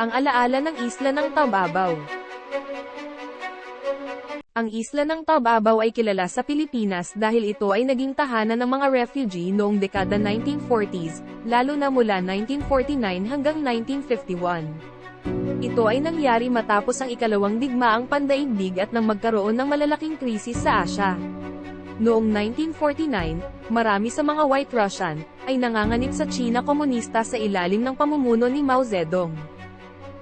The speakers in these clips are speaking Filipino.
Ang alaala ng isla ng Tababaw Ang isla ng Tababaw ay kilala sa Pilipinas dahil ito ay naging tahanan ng mga refugee noong dekada 1940s, lalo na mula 1949 hanggang 1951. Ito ay nangyari matapos ang ikalawang digmaang pandaigdig at nang magkaroon ng malalaking krisis sa Asya. Noong 1949, marami sa mga White Russian, ay nanganganib sa China komunista sa ilalim ng pamumuno ni Mao Zedong.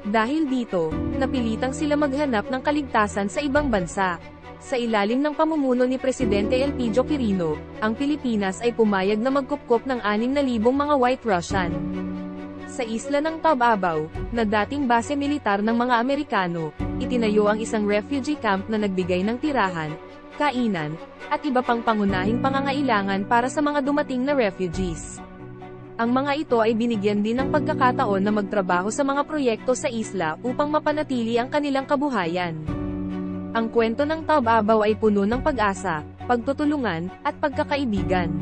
Dahil dito, napilitang sila maghanap ng kaligtasan sa ibang bansa. Sa ilalim ng pamumuno ni Presidente Elpidio Quirino, ang Pilipinas ay pumayag na magkupkop ng 6,000 mga White Russian. Sa isla ng Tababaw, na dating base militar ng mga Amerikano, itinayo ang isang refugee camp na nagbigay ng tirahan, kainan, at iba pang pangunahing pangangailangan para sa mga dumating na refugees. Ang mga ito ay binigyan din ng pagkakataon na magtrabaho sa mga proyekto sa isla upang mapanatili ang kanilang kabuhayan. Ang kwento ng Tababaw ay puno ng pag-asa, pagtutulungan, at pagkakaibigan.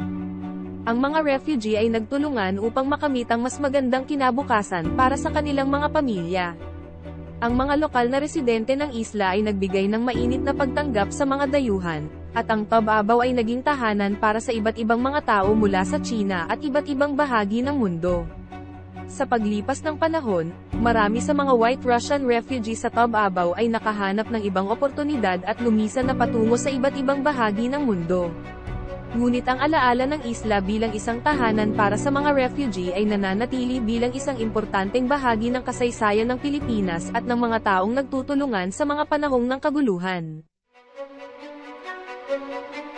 Ang mga refugee ay nagtulungan upang makamit ang mas magandang kinabukasan para sa kanilang mga pamilya. Ang mga lokal na residente ng isla ay nagbigay ng mainit na pagtanggap sa mga dayuhan, at ang Tababaw ay naging tahanan para sa iba't ibang mga tao mula sa China at iba't ibang bahagi ng mundo. Sa paglipas ng panahon, marami sa mga White Russian refugees sa Tababaw ay nakahanap ng ibang oportunidad at lumisan na patungo sa iba't ibang bahagi ng mundo. Ngunit ang alaala ng isla bilang isang tahanan para sa mga refugee ay nananatili bilang isang importanteng bahagi ng kasaysayan ng Pilipinas at ng mga taong nagtutulungan sa mga panahong ng kaguluhan. thank you.